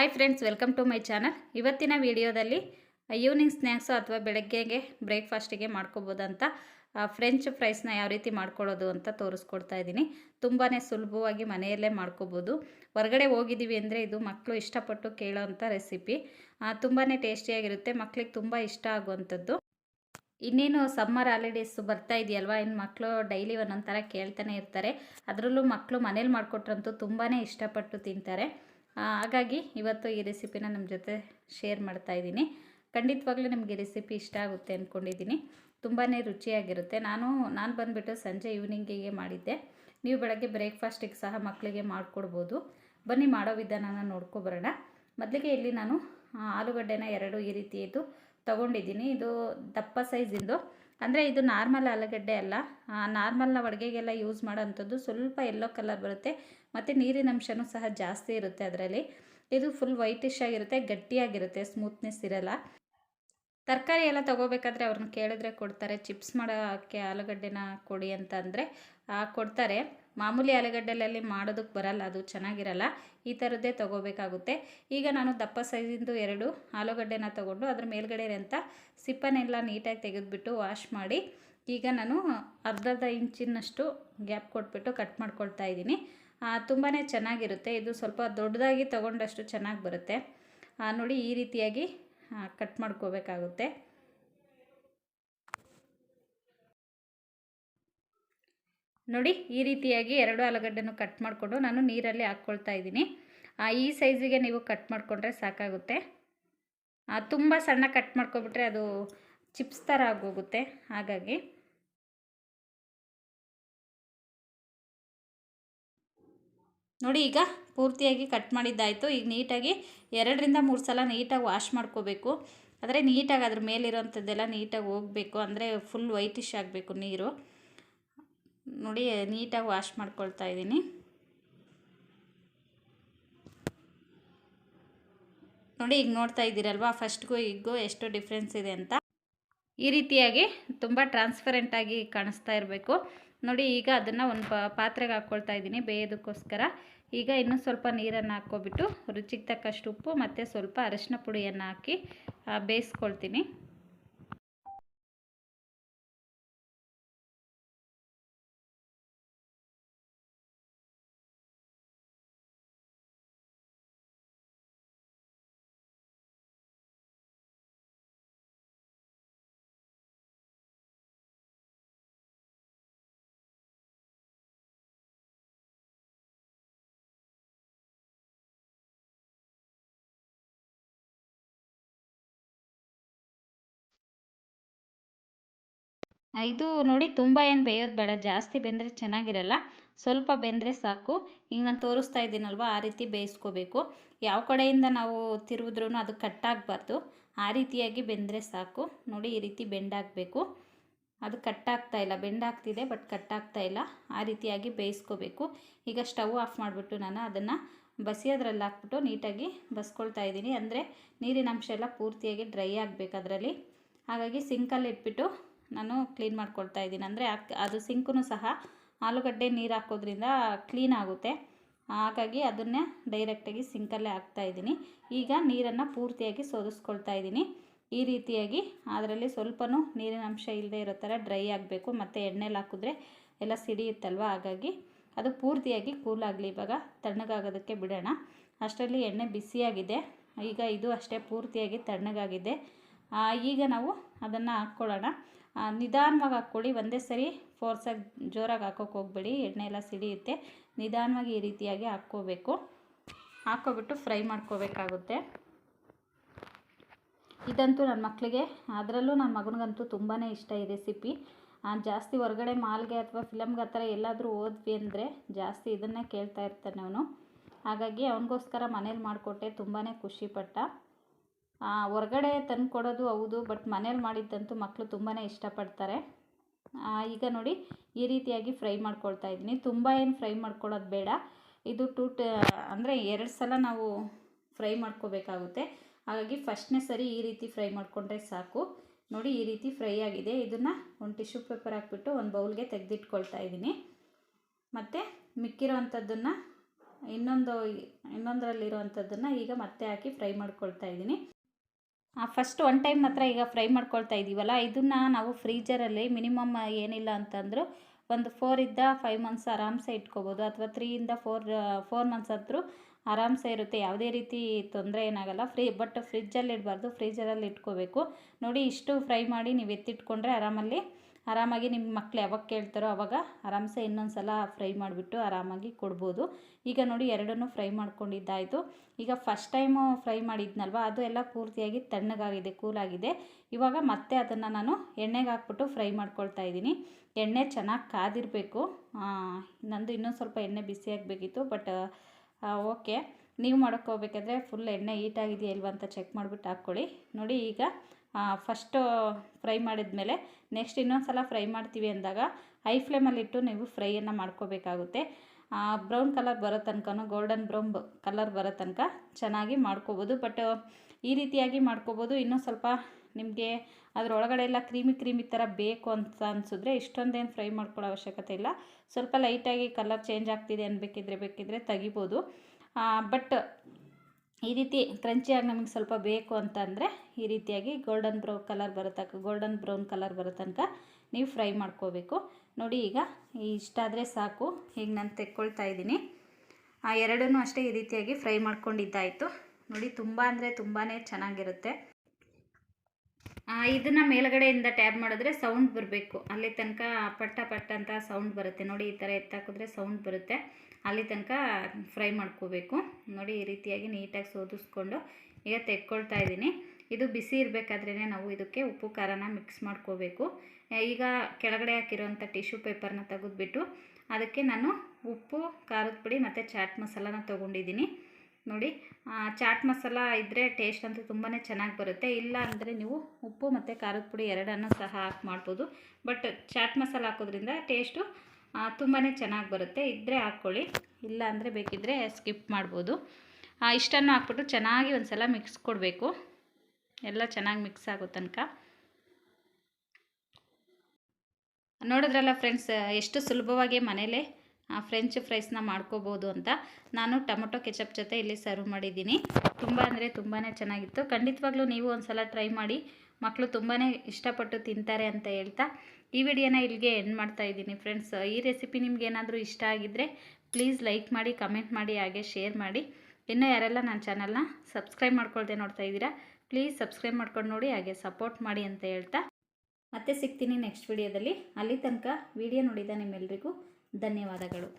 Hi friends welcome to my channel ಇವತ್ತಿನ ವಿಡಿಯೋದಲ್ಲಿ evening snacks ಅಥವಾ ಬೆಳಗ್ಗೆಗೆ ಬ್ರೇಕ್ಫಾಸ್ಟಿಗೆ ಮಾಡ್ಕೋಬೋದಂತ ಫ್ರೆಂಚ್ ಫ್ರೈಸ್ನ ಯಾವ ರೀತಿ ಮಾಡ್ಕೊಳ್ಳೋದು ಅಂತ ತೋರಿಸ್ಕೊಡ್ತಾ ಇದ್ದೀನಿ. ತುಂಬಾ ಸುಲಭವಾಗಿ ಮನೆಯಲ್ಲೇ ಮಾಡ್ಕೋಬೋದು. ಹೊರಗಡೆ ಹೋಗಿದ್ದೀವಿ ಅಂದರೆ ಇದು ಮಕ್ಕಳು ಇಷ್ಟಪಟ್ಟು ಕೇಳೋವಂಥ ರೆಸಿಪಿ ತುಂಬಾ ಟೇಸ್ಟಿಯಾಗಿರುತ್ತೆ ಮಕ್ಳಿಗೆ ತುಂಬ ಇಷ್ಟ ಆಗುವಂಥದ್ದು. ಇನ್ನೇನು ಸಮ್ಮರ್ ಹಾಲಿಡೇಸ್ ಬರ್ತಾ ಇದೆಯಲ್ವಾ? ಇನ್ನು ಮಕ್ಕಳು ಡೈಲಿ ಒಂದೊಂದು ಥರ ಕೇಳ್ತಾನೆ ಇರ್ತಾರೆ. ಅದರಲ್ಲೂ ಮಕ್ಕಳು ಮನೇಲಿ ಮಾಡಿಕೊಟ್ರಂತೂ ತುಂಬಾ ಇಷ್ಟಪಟ್ಟು ತಿಂತಾರೆ. ಹಾಗಾಗಿ ಇವತ್ತು ಈ ರೆಸಿಪಿನ ನಮ್ಮ ಜೊತೆ ಶೇರ್ ಮಾಡ್ತಾ ಇದ್ದೀನಿ. ಖಂಡಿತವಾಗ್ಲೂ ನಿಮಗೆ ರೆಸಿಪಿ ಇಷ್ಟ ಆಗುತ್ತೆ ಅಂದ್ಕೊಂಡಿದ್ದೀನಿ ತುಂಬಾ ರುಚಿಯಾಗಿರುತ್ತೆ. ನಾನು ನಾನು ಬಂದುಬಿಟ್ಟು ಸಂಜೆ ಈವ್ನಿಂಗಿಗೆ ಮಾಡಿದ್ದೆ. ನೀವು ಬೆಳಗ್ಗೆ ಬ್ರೇಕ್ಫಾಸ್ಟಿಗೆ ಸಹ ಮಕ್ಕಳಿಗೆ ಮಾಡಿಕೊಡ್ಬೋದು. ಬನ್ನಿ, ಮಾಡೋ ವಿಧಾನನ ನೋಡ್ಕೊಬರೋಣ ಮೊದಲಿಗೆ ಇಲ್ಲಿ ನಾನು ಆಲೂಗಡ್ಡೆನ ಎರಡು ಈ ರೀತಿಯದ್ದು ತೊಗೊಂಡಿದ್ದೀನಿ. ಇದು ದಪ್ಪ ಸೈಜಿಂದು ಅಂದರೆ ಇದು ನಾರ್ಮಲ್ ಆಲೂಗಡ್ಡೆ ಅಲ್ಲ. ನಾರ್ಮಲ್ನ ಅಡುಗೆಗೆಲ್ಲ ಯೂಸ್ ಮಾಡೋಂಥದ್ದು ಸ್ವಲ್ಪ ಎಲ್ಲೋ ಕಲರ್ ಬರುತ್ತೆ. ಮತ್ತು ನೀರಿನ ಅಂಶನೂ ಸಹ ಜಾಸ್ತಿ ಇರುತ್ತೆ ಅದರಲ್ಲಿ. ಇದು ಫುಲ್ ವೈಟಿಶ್ ಆಗಿರುತ್ತೆ, ಗಟ್ಟಿಯಾಗಿರುತ್ತೆ ಸ್ಮೂತ್ನೆಸ್ ಇರಲ್ಲ. ತರಕಾರಿ ಎಲ್ಲ ತೊಗೋಬೇಕಾದ್ರೆ ಅವ್ರನ್ನ ಕೇಳಿದ್ರೆ ಕೊಡ್ತಾರೆ. ಚಿಪ್ಸ್ ಮಾಡೋಕ್ಕೆ ಆಲೂಗಡ್ಡೆನ ಕೊಡಿ ಅಂತ ಅಂದರೆ ಕೊಡ್ತಾರೆ. ಮಾಮೂಲಿ ಆಲೂಗಡ್ಡೆಯಲ್ಲಿ ಮಾಡೋದಕ್ಕೆ ಬರಲ್ಲ, ಅದು ಚೆನ್ನಾಗಿರಲ್ಲ, ಈ ಥರದ್ದೇ ತೊಗೋಬೇಕಾಗುತ್ತೆ. ಈಗ ನಾನು ದಪ್ಪ ಸೈಜಿಂದು ಎರಡು ಆಲೂಗಡ್ಡೆನ ತೊಗೊಂಡು ಅದ್ರ ಮೇಲ್ಗಡೆ ಇರೋಂಥ ಸಿಪ್ಪನೆಲ್ಲ ನೀಟಾಗಿ ತೆಗೆದುಬಿಟ್ಟು ವಾಶ್ ಮಾಡಿ, ಈಗ ನಾನು ಅರ್ಧರ್ಧ ಇಂಚಿನಷ್ಟು ಗ್ಯಾಪ್ ಕೊಟ್ಬಿಟ್ಟು ಕಟ್ ಮಾಡ್ಕೊಳ್ತಾ ಇದ್ದೀನಿ. ತುಂಬಾ ಚೆನ್ನಾಗಿರುತ್ತೆ, ಇದು ಸ್ವಲ್ಪ ದೊಡ್ಡದಾಗಿ ತೊಗೊಂಡಷ್ಟು ಚೆನ್ನಾಗಿ ಬರುತ್ತೆ. ನೋಡಿ ಈ ರೀತಿಯಾಗಿ ಕಟ್ ಮಾಡ್ಕೋಬೇಕಾಗುತ್ತೆ. ನೋಡಿ ಈ ರೀತಿಯಾಗಿ ಎರಡು ಆಲೂಗಡ್ಡೆನೂ ಕಟ್ ಮಾಡಿಕೊಂಡು ನಾನು ನೀರಲ್ಲಿ ಹಾಕ್ಕೊಳ್ತಾ ಇದ್ದೀನಿ. ಆ, ಈ ಸೈಜಿಗೆ ನೀವು ಕಟ್ ಮಾಡಿಕೊಂಡ್ರೆ ಸಾಕಾಗುತ್ತೆ. ತುಂಬ ಸಣ್ಣ ಕಟ್ ಮಾಡ್ಕೊಬಿಟ್ರೆ ಅದು ಚಿಪ್ಸ್ ಥರ ಆಗೋಗುತ್ತೆ. ಹಾಗಾಗಿ ನೋಡಿ ಈಗ ಪೂರ್ತಿಯಾಗಿ ಕಟ್ ಮಾಡಿದ್ದಾಯಿತು. ಈಗ ನೀಟಾಗಿ ಎರಡರಿಂದ ಮೂರು ಸಲ ನೀಟಾಗಿ ವಾಶ್ ಮಾಡ್ಕೋಬೇಕು. ಆದರೆ ನೀಟಾಗಿ ಅದ್ರ ಮೇಲಿರೋಂಥದ್ದೆಲ್ಲ ನೀಟಾಗಿ ಹೋಗಬೇಕು. ಅಂದರೆ ಫುಲ್ ವೈಟಿಶ್ ಆಗಬೇಕು ನೀರು. ನೋಡಿ, ನೀಟಾಗಿ ವಾಶ್ ಮಾಡ್ಕೊಳ್ತಾ ಇದ್ದೀನಿ. ನೋಡಿ, ಈಗ ನೋಡ್ತಾ ಇದ್ದೀರಲ್ವಾ, ಫಸ್ಟ್ಗೂ ಈಗೂ ಎಷ್ಟು ಡಿಫ್ರೆನ್ಸ್ ಇದೆ ಅಂತ. ಈ ರೀತಿಯಾಗಿ ತುಂಬ ಟ್ರಾನ್ಸ್ಪರೆಂಟಾಗಿ ಕಾಣಿಸ್ತಾ ಇರಬೇಕು. ನೋಡಿ, ಈಗ ಅದನ್ನು ಒಂದು ಪಾತ್ರೆಗೆ ಹಾಕ್ಕೊಳ್ತಾ ಇದ್ದೀನಿ ಬೇಯೋದಕ್ಕೋಸ್ಕರ. ಈಗ ಇನ್ನೂ ಸ್ವಲ್ಪ ನೀರನ್ನು ಹಾಕ್ಕೊಬಿಟ್ಟು, ರುಚಿಗೆ ತಕ್ಕಷ್ಟು ಉಪ್ಪು ಮತ್ತು ಸ್ವಲ್ಪ ಅರಶಿನ ಪುಡಿಯನ್ನು ಹಾಕಿ ಬೇಯಿಸ್ಕೊಳ್ತೀನಿ. ಇದು ನೋಡಿ ತುಂಬ ಏನು ಬೇಯೋದು ಬೇಡ, ಜಾಸ್ತಿ ಬೆಂದರೆ ಚೆನ್ನಾಗಿರಲ್ಲ, ಸ್ವಲ್ಪ ಬೆಂದರೆ ಸಾಕು. ಈಗ ನಾನು ತೋರಿಸ್ತಾ ಇದ್ದೀನಲ್ವ, ಆ ರೀತಿ ಬೇಯಿಸ್ಕೋಬೇಕು. ಯಾವ ಕಡೆಯಿಂದ ನಾವು ತಿರುವುದ್ರೂ ಅದು ಕಟ್ಟಾಗಬಾರ್ದು. ಆ ರೀತಿಯಾಗಿ ಬೆಂದರೆ ಸಾಕು. ನೋಡಿ ಈ ರೀತಿ ಬೆಂಡಾಗಬೇಕು. ಅದು ಕಟ್ಟಾಗ್ತಾ ಇಲ್ಲ, ಬೆಂಡಾಗ್ತಿದೆ ಬಟ್ ಕಟ್ಟಾಗ್ತಾ ಇಲ್ಲ. ಆ ರೀತಿಯಾಗಿ ಬೇಯಿಸ್ಕೋಬೇಕು. ಈಗ ಸ್ಟವ್ ಆಫ್ ಮಾಡಿಬಿಟ್ಟು ನಾನು ಅದನ್ನು ಬಸಿಯೋದ್ರಲ್ಲಿ ಹಾಕ್ಬಿಟ್ಟು ನೀಟಾಗಿ ಬಸ್ಕೊಳ್ತಾ ಇದ್ದೀನಿ. ಅಂದರೆ ನೀರಿನ ಅಂಶ ಎಲ್ಲ ಪೂರ್ತಿಯಾಗಿ ಡ್ರೈ ಆಗಬೇಕು ಅದರಲ್ಲಿ. ಹಾಗಾಗಿ ಸಿಂಕಲ್ಲಿ ಇಟ್ಬಿಟ್ಟು ನಾನು ಕ್ಲೀನ್ ಮಾಡ್ಕೊಳ್ತಾ ಇದ್ದೀನಿ. ಅಂದರೆ ಅದು ಸಿಂಕೂ ಸಹ ಆಲೂಗಡ್ಡೆ ನೀರು ಹಾಕೋದ್ರಿಂದ ಕ್ಲೀನ್ ಆಗುತ್ತೆ. ಹಾಗಾಗಿ ಅದನ್ನೇ ಡೈರೆಕ್ಟಾಗಿ ಸಿಂಕಲ್ಲೇ ಹಾಕ್ತಾ ಇದ್ದೀನಿ. ಈಗ ನೀರನ್ನು ಪೂರ್ತಿಯಾಗಿ ಸೋದಿಸ್ಕೊಳ್ತಾ ಇದ್ದೀನಿ. ಈ ರೀತಿಯಾಗಿ ಅದರಲ್ಲಿ ಸ್ವಲ್ಪನೂ ನೀರಿನ ಅಂಶ ಇಲ್ಲದೆ ಇರೋ ಥರ ಡ್ರೈ ಆಗಬೇಕು. ಮತ್ತು ಎಣ್ಣೆಲಿ ಹಾಕಿದ್ರೆ ಎಲ್ಲ ಸಿಡಿಯುತ್ತಲ್ವ? ಹಾಗಾಗಿ ಅದು ಪೂರ್ತಿಯಾಗಿ ಕೂಲ್ ಆಗಲಿ. ಇವಾಗ ತಣ್ಣಗಾಗೋದಕ್ಕೆ ಬಿಡೋಣ. ಅಷ್ಟರಲ್ಲಿ ಎಣ್ಣೆ ಬಿಸಿಯಾಗಿದೆ. ಈಗ ಇದು ಅಷ್ಟೇ ಪೂರ್ತಿಯಾಗಿ ತಣ್ಣಗಾಗಿದೆ. ಈಗ ನಾವು ಅದನ್ನು ಹಾಕ್ಕೊಳ್ಳೋಣ. ನಿಧಾನವಾಗಿ ಹಾಕ್ಕೊಳ್ಳಿ. ಒಂದೇ ಸರಿ ಫೋರ್ಸಾಗಿ ಜೋರಾಗಿ ಹಾಕೋಕೆ ಹೋಗಬೇಡಿ. ಎಣ್ಣೆ ಎಲ್ಲ ಸಿಡಿಯುತ್ತೆ. ನಿಧಾನವಾಗಿ ಈ ರೀತಿಯಾಗಿ ಹಾಕ್ಕೋಬೇಕು. ಹಾಕ್ಕೊಬಿಟ್ಟು ಫ್ರೈ ಮಾಡ್ಕೋಬೇಕಾಗುತ್ತೆ. ಇದಂತೂ ನನ್ನ ಮಕ್ಕಳಿಗೆ ಅದರಲ್ಲೂ ನನ್ನ ಮಗನಿಗಂತೂ ತುಂಬಾ ಇಷ್ಟ ಈ ರೆಸಿಪಿ ಜಾಸ್ತಿ ಹೊರಗಡೆ ಮಾಲ್ಗೆ ಅಥವಾ ಫಿಲಮ್ಗೆ ಆ ಥರ ಎಲ್ಲಾದರೂ ಓದ್ವಿ ಅಂದರೆ ಜಾಸ್ತಿ ಇದನ್ನೇ ಕೇಳ್ತಾ ಇರ್ತಾನೆ ಅವನು. ಹಾಗಾಗಿ ಅವನಿಗೋಸ್ಕರ ಮನೇಲಿ ಮಾಡಿಕೊಟ್ಟೆ ತುಂಬಾ ಖುಷಿಪಟ್ಟ. ಹೊರಗಡೆ ತಂದು ಕೊಡೋದು ಹೌದು, ಬಟ್ ಮನೇಲಿ ಮಾಡಿದ್ದಂತೂ ಮಕ್ಕಳು ತುಂಬಾ ಇಷ್ಟಪಡ್ತಾರೆ. ಈಗ ನೋಡಿ, ಈ ರೀತಿಯಾಗಿ ಫ್ರೈ ಮಾಡ್ಕೊಳ್ತಾ ಇದ್ದೀನಿ. ತುಂಬ ಏನು ಫ್ರೈ ಮಾಡ್ಕೊಳ್ಳೋದು ಬೇಡ. ಇದು ಟೂ ಟ, ಅಂದರೆ ಎರಡು ಸಲ ನಾವು ಫ್ರೈ ಮಾಡ್ಕೋಬೇಕಾಗುತ್ತೆ. ಹಾಗಾಗಿ ಫಸ್ಟ್ನೇ ಸರಿ ಈ ರೀತಿ ಫ್ರೈ ಮಾಡಿಕೊಂಡ್ರೆ ಸಾಕು. ನೋಡಿ, ಈ ರೀತಿ ಫ್ರೈ ಆಗಿದೆ. ಇದನ್ನು ಒಂದು ಟಿಶ್ಯೂ ಪೇಪರ್ ಹಾಕ್ಬಿಟ್ಟು ಒಂದು ಬೌಲ್ಗೆ ತೆಗೆದಿಟ್ಕೊಳ್ತಾ ಇದ್ದೀನಿ. ಮತ್ತು ಮಿಕ್ಕಿರೋ ಅಂಥದ್ದನ್ನು ಇನ್ನೊಂದು ಇನ್ನೊಂದರಲ್ಲಿರುವಂಥದ್ದನ್ನು ಈಗ ಮತ್ತೆ ಹಾಕಿ ಫ್ರೈ ಮಾಡ್ಕೊಳ್ತಾ ಇದ್ದೀನಿ. ಫಸ್ಟ್ ಒನ್ ಟೈಮ್ ಮಾತ್ರ ಈಗ ಫ್ರೈ ಮಾಡ್ಕೊಳ್ತಾ ಇದ್ದೀವಲ್ಲ ಇದನ್ನು ನಾವು ಫ್ರೀಜರಲ್ಲಿ ಮಿನಿಮಮ್ ಏನಿಲ್ಲ ಅಂತಂದರೂ ಒಂದು ಫೋರಿಂದ ಫೈವ್ ಮಂತ್ಸ್ ಆರಾಮ್ಸೆ ಇಟ್ಕೋಬೋದು, ಅಥವಾ ತ್ರೀಯಿಂದ ಫೋರ್ ಫೋರ್ ಮಂತ್ಸ್ ಆದರೂ ಆರಾಮ್ಸೆ ಇರುತ್ತೆ, ಯಾವುದೇ ರೀತಿ ತೊಂದರೆ ಏನಾಗಲ್ಲ ಫ್ರೀ ಬಟ್ ಫ್ರಿಜ್ಜಲ್ಲಿ ಇಡಬಾರ್ದು ಫ್ರೀಜರಲ್ಲಿ ಇಟ್ಕೋಬೇಕು. ನೋಡಿ ಇಷ್ಟು ಫ್ರೈ ಮಾಡಿ ನೀವು ಎತ್ತಿಟ್ಕೊಂಡ್ರೆ ಆರಾಮಲ್ಲಿ ಆರಾಮಾಗಿ ನಿಮ್ಮ ಮಕ್ಳು ಯಾವಾಗ ಕೇಳ್ತಾರೋ ಅವಾಗ ಆರಾಮ್ಸೆ ಇನ್ನೊಂದು ಸಲ ಫ್ರೈ ಮಾಡಿಬಿಟ್ಟು ಆರಾಮಾಗಿ ಕೊಡ್ಬೋದು. ಈಗ ನೋಡಿ ಎರಡನ್ನೂ ಫ್ರೈ ಮಾಡ್ಕೊಂಡಿದ್ದಾಯಿತು. ಈಗ ಫಸ್ಟ್ ಟೈಮು ಫ್ರೈ ಮಾಡಿದ್ನಲ್ವ? ಅದು ಎಲ್ಲ ಪೂರ್ತಿಯಾಗಿ ತಣ್ಣಗಾಗಿದೆ, ಕೂಲಾಗಿದೆ. ಇವಾಗ ಮತ್ತೆ ಅದನ್ನು ನಾನು ಎಣ್ಣೆಗೆ ಹಾಕ್ಬಿಟ್ಟು ಫ್ರೈ ಮಾಡ್ಕೊಳ್ತಾ ಇದ್ದೀನಿ. ಎಣ್ಣೆ ಚೆನ್ನಾಗಿ ಕಾದಿರಬೇಕು. ನಂದು ಇನ್ನೊಂದು ಸ್ವಲ್ಪ ಎಣ್ಣೆ ಬಿಸಿ ಆಗಬೇಕಿತ್ತು ಬಟ್ ಓಕೆ. ನೀವು ಮಾಡೋಕ್ಕೋಗ್ಬೇಕಾದ್ರೆ ಫುಲ್ ಎಣ್ಣೆ ಹೀಟಾಗಿದೆಯಾ ಇಲ್ವಾ ಅಂತ ಚೆಕ್ ಮಾಡಿಬಿಟ್ಟು ಹಾಕ್ಕೊಳ್ಳಿ. ನೋಡಿ ಈಗ ಫಸ್ಟು ಫ್ರೈ ಮಾಡಿದ್ಮೇಲೆ ನೆಕ್ಸ್ಟ್ ಇನ್ನೊಂದು ಸಲ ಫ್ರೈ ಮಾಡ್ತೀವಿ ಅಂದಾಗ ಹೈ ಫ್ಲೇಮಲ್ಲಿಟ್ಟು ನೀವು ಫ್ರೈಯನ್ನು ಮಾಡ್ಕೋಬೇಕಾಗುತ್ತೆ. ಬ್ರೌನ್ ಕಲರ್ ಬರೋ ತನಕನೂ ಗೋಲ್ಡನ್ ಬ್ರೌನ್ ಕಲರ್ ಬರೋ ತನಕ ಚೆನ್ನಾಗಿ ಮಾಡ್ಕೋಬೋದು. ಬಟ್ ಈ ರೀತಿಯಾಗಿ ಮಾಡ್ಕೋಬೋದು. ಇನ್ನೂ ಸ್ವಲ್ಪ ನಿಮಗೆ ಅದರೊಳಗಡೆ ಎಲ್ಲ ಕ್ರೀಮಿ ಕ್ರೀಮಿ ಥರ ಬೇಕು ಅಂತ ಅನಿಸಿದ್ರೆ ಇಷ್ಟೊಂದೇನು ಫ್ರೈ ಮಾಡ್ಕೊಳ್ಳೋ ಅವಶ್ಯಕತೆ ಇಲ್ಲ. ಸ್ವಲ್ಪ ಲೈಟಾಗಿ ಕಲರ್ ಚೇಂಜ್ ಆಗ್ತಿದೆ ಅನ್ಬೇಕಿದ್ರೆ ಬೇಕಿದ್ರೆ ತೆಗಿಬೋದು. ಬಟ್ ಈ ರೀತಿ ಕ್ರಂಚಿಯಾಗಿ ನಮಗೆ ಸ್ವಲ್ಪ ಬೇಕು ಅಂತಂದರೆ ಈ ರೀತಿಯಾಗಿ ಗೋಲ್ಡನ್ ಬ್ರೌನ್ ಕಲರ್ ಬರೋ ಗೋಲ್ಡನ್ ಬ್ರೌನ್ ಕಲರ್ ಬರೋ ತನಕ ನೀವು ಫ್ರೈ ಮಾಡ್ಕೋಬೇಕು. ನೋಡಿ ಈಗ ಇಷ್ಟಾದರೆ ಸಾಕು ಈಗ ನಾನು ತೆಕ್ಕೊಳ್ತಾ ಇದ್ದೀನಿ. ಆ ಎರಡನ್ನೂ ಅಷ್ಟೇ ಈ ರೀತಿಯಾಗಿ ಫ್ರೈ ಮಾಡ್ಕೊಂಡಿದ್ದಾಯಿತು. ನೋಡಿ ತುಂಬ ಅಂದರೆ ತುಂಬಾ ಚೆನ್ನಾಗಿರುತ್ತೆ. ಇದನ್ನು ಮೇಲ್ಗಡೆಯಿಂದ ಟ್ಯಾಬ್ ಮಾಡಿದ್ರೆ ಸೌಂಡ್ ಬರಬೇಕು. ಅಲ್ಲಿ ತನಕ ಪಟ್ಟ ಪಟ್ಟ ಅಂತ ಸೌಂಡ್ ಬರುತ್ತೆ. ನೋಡಿ ಈ ಥರ ಎತ್ತಾಕಿದ್ರೆ ಸೌಂಡ್ ಬರುತ್ತೆ. ಅಲ್ಲಿ ತನಕ ಫ್ರೈ ಮಾಡ್ಕೋಬೇಕು. ನೋಡಿ, ಈ ರೀತಿಯಾಗಿ ನೀಟಾಗಿ ಸೋದಿಸ್ಕೊಂಡು ಈಗ ತೆಕ್ಕೊಳ್ತಾ ಇದ್ದೀನಿ. ಇದು ಬಿಸಿ ಇರಬೇಕಾದ್ರೇ ನಾವು ಇದಕ್ಕೆ ಉಪ್ಪು, ಖಾರನ ಮಿಕ್ಸ್ ಮಾಡ್ಕೋಬೇಕು. ಈಗ ಕೆಳಗಡೆ ಹಾಕಿರೋಂಥ ಟಿಶ್ಯೂ ಪೇಪರ್ನ ತೆಗೆದುಬಿಟ್ಟು ಅದಕ್ಕೆ ನಾನು ಉಪ್ಪು, ಖಾರದ ಪುಡಿ ಮತ್ತು ಚಾಟ್ ಮಸಾಲಾನ ತೊಗೊಂಡಿದ್ದೀನಿ. ನೋಡಿ ಚಾಟ್ ಮಸಾಲ ಇದ್ದರೆ ಟೇಸ್ಟ್ ಅಂತೂ ತುಂಬಾ ಚೆನ್ನಾಗಿ ಬರುತ್ತೆ. ಇಲ್ಲ ಅಂದರೆ ನೀವು ಉಪ್ಪು ಮತ್ತು ಖಾರದ ಪುಡಿ ಎರಡನ್ನೂ ಸಹ ಹಾಕಿ ಮಾಡ್ಬೋದು. ಬಟ್ ಚಾಟ್ ಮಸಾಲ ಹಾಕೋದ್ರಿಂದ ಟೇಸ್ಟು ತುಂಬಾ ಚೆನ್ನಾಗಿ ಬರುತ್ತೆ. ಇದ್ದರೆ ಹಾಕ್ಕೊಳ್ಳಿ ಇಲ್ಲ ಅಂದರೆ ಬೇಕಿದ್ದರೆ ಸ್ಕಿಪ್ ಮಾಡ್ಬೋದು. ಇಷ್ಟನ್ನು ಹಾಕ್ಬಿಟ್ಟು ಚೆನ್ನಾಗಿ ಒಂದು ಸಲ ಮಿಕ್ಸ್ ಕೊಡಬೇಕು. ಎಲ್ಲ ಚೆನ್ನಾಗಿ ಮಿಕ್ಸ್ ಆಗೋ ತನಕ. ನೋಡಿದ್ರಲ್ಲ ಫ್ರೆಂಡ್ಸ್, ಎಷ್ಟು ಸುಲಭವಾಗಿ ಮನೇಲೇ ಫ್ರೆಂಚ್ ಫ್ರೈಸ್ನ ಮಾಡ್ಕೋಬೋದು ಅಂತ. ನಾನು ಟೊಮೊಟೊ ಕೆಚಪ್ ಜೊತೆ ಇಲ್ಲಿ ಸರ್ವ್ ಮಾಡಿದ್ದೀನಿ. ತುಂಬ ಅಂದರೆ ತುಂಬಾ ಚೆನ್ನಾಗಿತ್ತು. ಖಂಡಿತವಾಗ್ಲೂ ನೀವು ಒಂದು ಸಲ ಟ್ರೈ ಮಾಡಿ. ಮಕ್ಕಳು ತುಂಬಾ ಇಷ್ಟಪಟ್ಟು ತಿಂತಾರೆ ಅಂತ ಹೇಳ್ತಾ ಈ ವಿಡಿಯೋನ ಇಲ್ಲಿಗೆ ಎಂಡ್ ಮಾಡ್ತಾ ಇದ್ದೀನಿ ಫ್ರೆಂಡ್ಸ್ ಈ ರೆಸಿಪಿ ನಿಮ್ಗೆ ಏನಾದರೂ ಇಷ್ಟ ಆಗಿದ್ದರೆ ಪ್ಲೀಸ್ ಲೈಕ್ ಮಾಡಿ ಕಮೆಂಟ್ ಮಾಡಿ, ಹಾಗೆ ಶೇರ್ ಮಾಡಿ. ಇನ್ನೂ ಯಾರೆಲ್ಲ ನನ್ನ ಚಾನಲ್ನ ಸಬ್ಸ್ಕ್ರೈಬ್ ಮಾಡ್ಕೊಳ್ದೆ ನೋಡ್ತಾ ಇದ್ದೀರಾ ಪ್ಲೀಸ್ ಸಬ್ಸ್ಕ್ರೈಬ್ ಮಾಡ್ಕೊಂಡು ನೋಡಿ, ಹಾಗೆ ಸಪೋರ್ಟ್ ಮಾಡಿ ಅಂತ ಹೇಳ್ತಾ. ಮತ್ತೆ ಸಿಗ್ತೀನಿ ನೆಕ್ಸ್ಟ್ ವಿಡಿಯೋದಲ್ಲಿ ಅಲ್ಲಿ ತನಕ ವಿಡಿಯೋ ನೋಡಿದ ನಿಮ್ಮೆಲ್ಲರಿಗೂ ಧನ್ಯವಾದಗಳು.